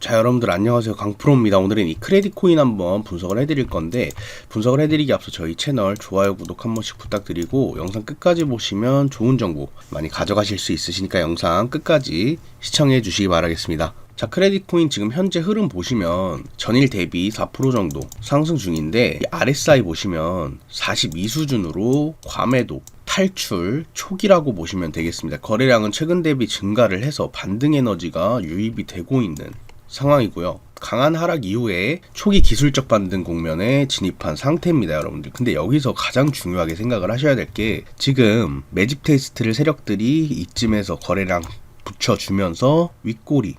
자 여러분들 안녕하세요. 강프로입니다. 오늘은 이 크레딧 코인 한번 분석을 해드릴 건데 분석을 해드리기 앞서 저희 채널 좋아요 구독 한 번씩 부탁드리고 영상 끝까지 보시면 좋은 정보 많이 가져가실 수 있으시니까 영상 끝까지 시청해 주시기 바라겠습니다. 자 크레딧 코인 지금 현재 흐름 보시면 전일 대비 4% 정도 상승 중인데 이 RSI 보시면 42 수준으로 과매도 탈출 초기라고 보시면 되겠습니다. 거래량은 최근 대비 증가를 해서 반등 에너지가 유입이 되고 있는 상황이고요. 강한 하락 이후에 초기 기술적 반등 국면에 진입한 상태입니다, 여러분들. 근데 여기서 가장 중요하게 생각을 하셔야 될 게 지금 매집 테스트를 세력들이 이쯤에서 거래량 붙여주면서 윗꼬리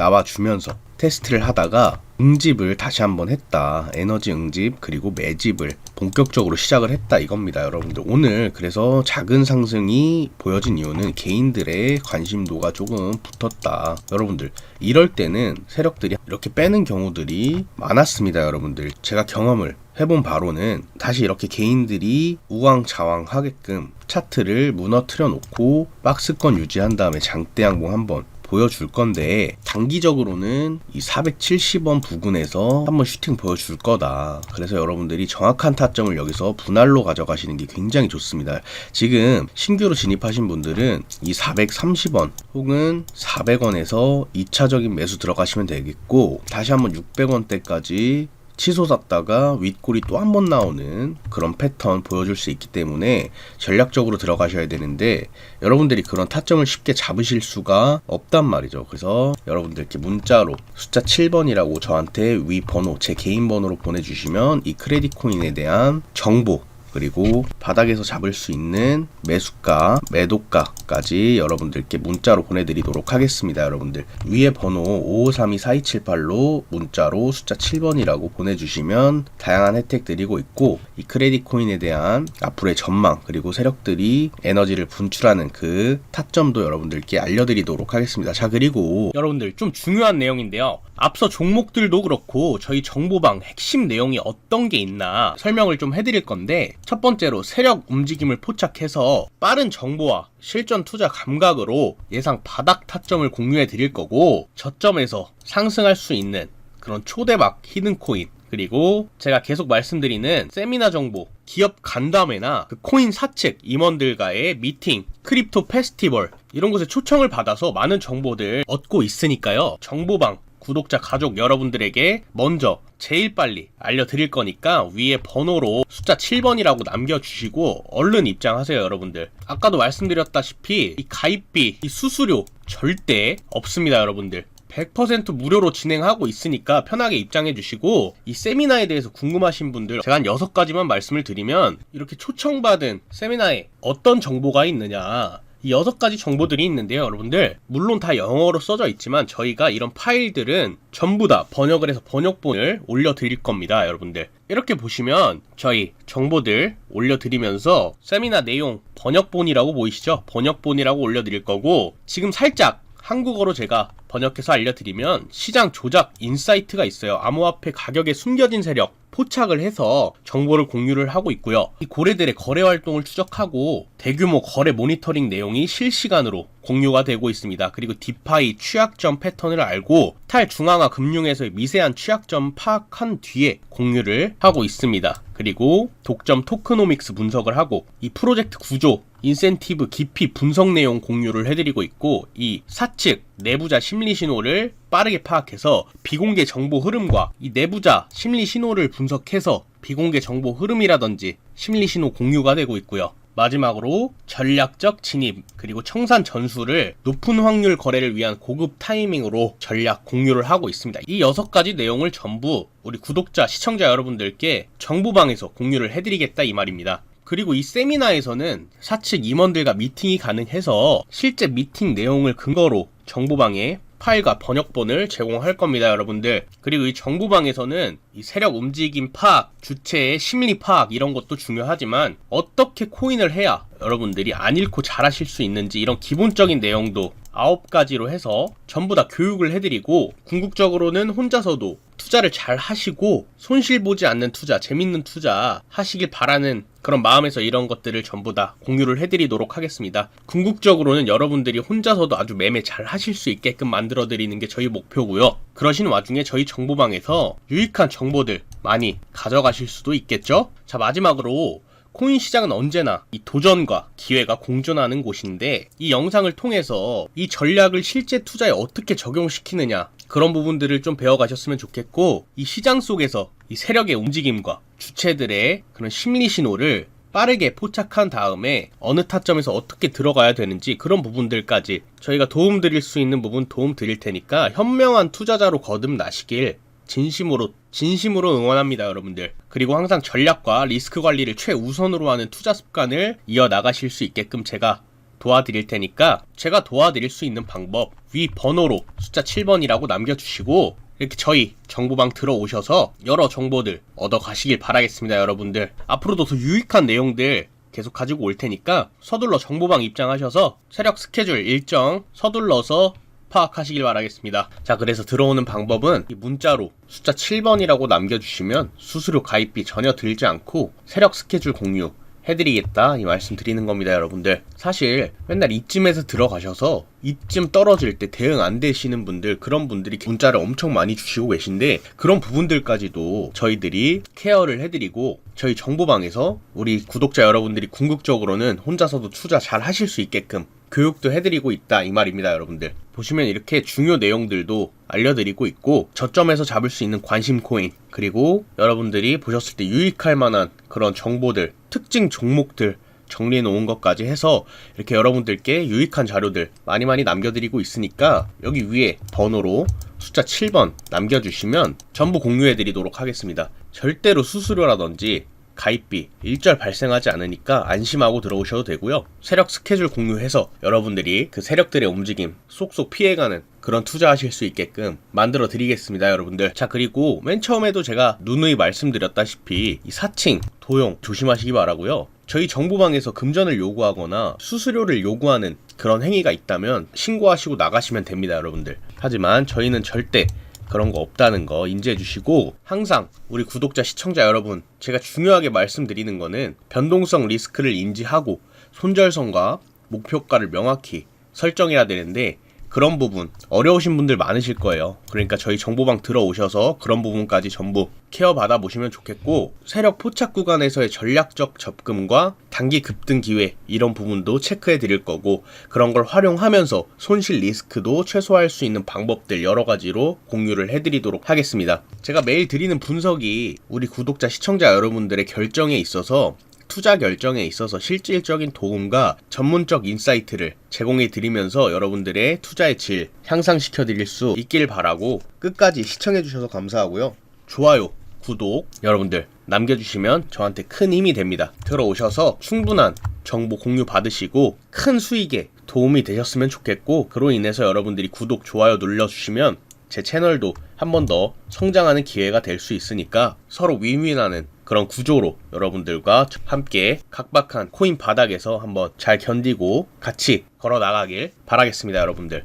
나와주면서 테스트를 하다가 응집을 다시 한번 했다. 에너지 응집 그리고 매집을 본격적으로 시작을 했다 이겁니다, 여러분들. 오늘 그래서 작은 상승이 보여진 이유는 개인들의 관심도가 조금 붙었다. 여러분들, 이럴 때는 세력들이 이렇게 빼는 경우들이 많았습니다, 여러분들. 제가 경험을 해본 바로는 다시 이렇게 개인들이 우왕좌왕 하게끔 차트를 무너뜨려 놓고 박스권 유지한 다음에 장대 양봉 한번 보여줄 건데 단기적으로는 이 470원 부근에서 한번 슈팅 보여줄 거다. 그래서 여러분들이 정확한 타점을 여기서 분할로 가져가시는 게 굉장히 좋습니다. 지금 신규로 진입하신 분들은 이 430원 혹은 400원에서 2차적인 매수 들어가시면 되겠고 다시 한번 600원대까지 치솟 았다가 윗골이 또 한 번 나오는 그런 패턴 보여줄 수 있기 때문에 전략적으로 들어가셔야 되는데 여러분들이 그런 타점을 쉽게 잡으실 수가 없단 말이죠. 그래서 여러분들께 문자로 숫자 7번이라고 저한테 위 번호 제 개인 번호로 보내주시면 이 크레딧 코인에 대한 정보 그리고 바닥에서 잡을 수 있는 매수가, 매도가까지 여러분들께 문자로 보내드리도록 하겠습니다. 여러분들 위에 번호 55324278로 문자로 숫자 7번이라고 보내주시면 다양한 혜택 드리고 있고 이 크레딧 코인에 대한 앞으로의 전망 그리고 세력들이 에너지를 분출하는 그 타점도 여러분들께 알려드리도록 하겠습니다. 자 그리고 여러분들 좀 중요한 내용인데요. 앞서 종목들도 그렇고 저희 정보방 핵심 내용이 어떤 게 있나 설명을 좀 해드릴 건데 첫 번째로 세력 움직임을 포착해서 빠른 정보와 실전 투자 감각으로 예상 바닥 타점을 공유해 드릴 거고 저점에서 상승할 수 있는 그런 초대박 히든코인 그리고 제가 계속 말씀드리는 세미나 정보, 기업 간담회나 그 코인 사측 임원들과의 미팅, 크립토 페스티벌 이런 곳에 초청을 받아서 많은 정보들 얻고 있으니까요. 정보방 구독자 가족 여러분들에게 먼저 제일 빨리 알려드릴 거니까 위에 번호로 숫자 7번이라고 남겨주시고 얼른 입장하세요 여러분들. 아까도 말씀드렸다시피 이 가입비 이 수수료 절대 없습니다 여러분들. 100% 무료로 진행하고 있으니까 편하게 입장해 주시고 이 세미나에 대해서 궁금하신 분들 제가 한 6가지만 말씀을 드리면 이렇게 초청받은 세미나에 어떤 정보가 있느냐 이 여섯 가지 정보들이 있는데요, 여러분들. 물론 다 영어로 써져 있지만 저희가 이런 파일들은 전부 다 번역을 해서 번역본을 올려드릴 겁니다, 여러분들. 이렇게 보시면 저희 정보들 올려드리면서 세미나 내용 번역본이라고 보이시죠? 번역본이라고 올려드릴 거고 지금 살짝 한국어로 제가 번역해서 알려드리면 시장 조작 인사이트가 있어요. 암호화폐 가격에 숨겨진 세력 포착을 해서 정보를 공유를 하고 있고요. 이 고래들의 거래 활동을 추적하고 대규모 거래 모니터링 내용이 실시간으로 공유가 되고 있습니다. 그리고 디파이 취약점 패턴을 알고 탈중앙화 금융에서의 미세한 취약점 파악한 뒤에 공유를 하고 있습니다. 그리고 독점 토크노믹스 분석을 하고 이 프로젝트 구조 인센티브 깊이 분석 내용 공유를 해드리고 있고 이 사측 내부자 심리 신호를 빠르게 파악해서 비공개 정보 흐름과 이 내부자 심리 신호를 분석해서 비공개 정보 흐름이라든지 심리 신호 공유가 되고 있고요. 마지막으로 전략적 진입 그리고 청산 전술을 높은 확률 거래를 위한 고급 타이밍으로 전략 공유를 하고 있습니다. 이 여섯 가지 내용을 전부 우리 구독자 시청자 여러분들께 정보방에서 공유를 해드리겠다 이 말입니다. 그리고 이 세미나에서는 사측 임원들과 미팅이 가능해서 실제 미팅 내용을 근거로 정보방에 파일과 번역본을 제공할 겁니다, 여러분들. 그리고 이 정보방에서는 이 세력 움직임 파악, 주체의 심리 파악 이런 것도 중요하지만 어떻게 코인을 해야 여러분들이 안 잃고 잘하실 수 있는지 이런 기본적인 내용도 아홉 가지로 해서 전부 다 교육을 해드리고 궁극적으로는 혼자서도 투자를 잘 하시고 손실 보지 않는 투자, 재밌는 투자 하시길 바라는 그런 마음에서 이런 것들을 전부 다 공유를 해드리도록 하겠습니다. 궁극적으로는 여러분들이 혼자서도 아주 매매 잘 하실 수 있게끔 만들어 드리는 게 저희 목표고요. 그러신 와중에 저희 정보방에서 유익한 정보들 많이 가져가실 수도 있겠죠? 자, 마지막으로 코인 시장은 언제나 이 도전과 기회가 공존하는 곳인데 이 영상을 통해서 이 전략을 실제 투자에 어떻게 적용시키느냐 그런 부분들을 좀 배워가셨으면 좋겠고 이 시장 속에서 이 세력의 움직임과 주체들의 그런 심리 신호를 빠르게 포착한 다음에 어느 타점에서 어떻게 들어가야 되는지 그런 부분들까지 저희가 도움 드릴 수 있는 부분 도움 드릴 테니까 현명한 투자자로 거듭나시길 진심으로 진심으로 응원합니다, 여러분들. 그리고 항상 전략과 리스크 관리를 최우선으로 하는 투자 습관을 이어 나가실 수 있게끔 제가 도와드릴 테니까 제가 도와드릴 수 있는 방법 위 번호로 숫자 7번이라고 남겨주시고 이렇게 저희 정보방 들어오셔서 여러 정보들 얻어 가시길 바라겠습니다, 여러분들. 앞으로도 더 유익한 내용들 계속 가지고 올 테니까 서둘러 정보방 입장하셔서 세력 스케줄 일정 서둘러서 파악하시길 바라겠습니다. 자, 그래서 들어오는 방법은 이 문자로 숫자 7번이라고 남겨주시면 수수료 가입비 전혀 들지 않고 세력 스케줄 공유 해드리겠다 이 말씀 드리는 겁니다 여러분들. 사실 맨날 이쯤에서 들어가셔서 이쯤 떨어질 때 대응 안 되시는 분들 그런 분들이 문자를 엄청 많이 주시고 계신데 그런 부분들까지도 저희들이 케어를 해드리고 저희 정보방에서 우리 구독자 여러분들이 궁극적으로는 혼자서도 투자 잘 하실 수 있게끔 교육도 해드리고 있다 이 말입니다 여러분들. 보시면 이렇게 중요 내용들도 알려드리고 있고 저점에서 잡을 수 있는 관심 코인 그리고 여러분들이 보셨을 때 유익할 만한 그런 정보들 특징 종목들 정리해 놓은 것까지 해서 이렇게 여러분들께 유익한 자료들 많이 많이 남겨드리고 있으니까 여기 위에 번호로 숫자 7번 남겨주시면 전부 공유해 드리도록 하겠습니다. 절대로 수수료라든지 가입비 일절 발생하지 않으니까 안심하고 들어오셔도 되고요. 세력 스케줄 공유해서 여러분들이 그 세력들의 움직임 쏙쏙 피해가는 그런 투자하실 수 있게끔 만들어 드리겠습니다, 여러분들. 자, 그리고 맨 처음에도 제가 누누이 말씀드렸다시피 이 사칭, 도용 조심하시기 바라고요. 저희 정보방에서 금전을 요구하거나 수수료를 요구하는 그런 행위가 있다면 신고하시고 나가시면 됩니다, 여러분들. 하지만 저희는 절대 그런 거 없다는 거 인지해 주시고 항상 우리 구독자 시청자 여러분 제가 중요하게 말씀드리는 거는 변동성 리스크를 인지하고 손절성과 목표가를 명확히 설정해야 되는데 그런 부분 어려우신 분들 많으실 거예요. 그러니까 저희 정보방 들어오셔서 그런 부분까지 전부 케어 받아 보시면 좋겠고 세력 포착 구간에서의 전략적 접근과 단기 급등 기회 이런 부분도 체크해 드릴 거고 그런 걸 활용하면서 손실 리스크도 최소화할 수 있는 방법들 여러 가지로 공유를 해 드리도록 하겠습니다. 제가 매일 드리는 분석이 우리 구독자 시청자 여러분들의 결정에 있어서 투자 결정에 있어서 실질적인 도움과 전문적 인사이트를 제공해 드리면서 여러분들의 투자의 질 향상시켜 드릴 수 있길 바라고 끝까지 시청해 주셔서 감사하고요. 좋아요, 구독 여러분들 남겨주시면 저한테 큰 힘이 됩니다. 들어오셔서 충분한 정보 공유 받으시고 큰 수익에 도움이 되셨으면 좋겠고 그로 인해서 여러분들이 구독, 좋아요 눌러주시면 제 채널도 한 번 더 성장하는 기회가 될 수 있으니까 서로 윈윈하는 그런 구조로 여러분들과 함께 각박한 코인 바닥에서 한번 잘 견디고 같이 걸어 나가길 바라겠습니다, 여러분들.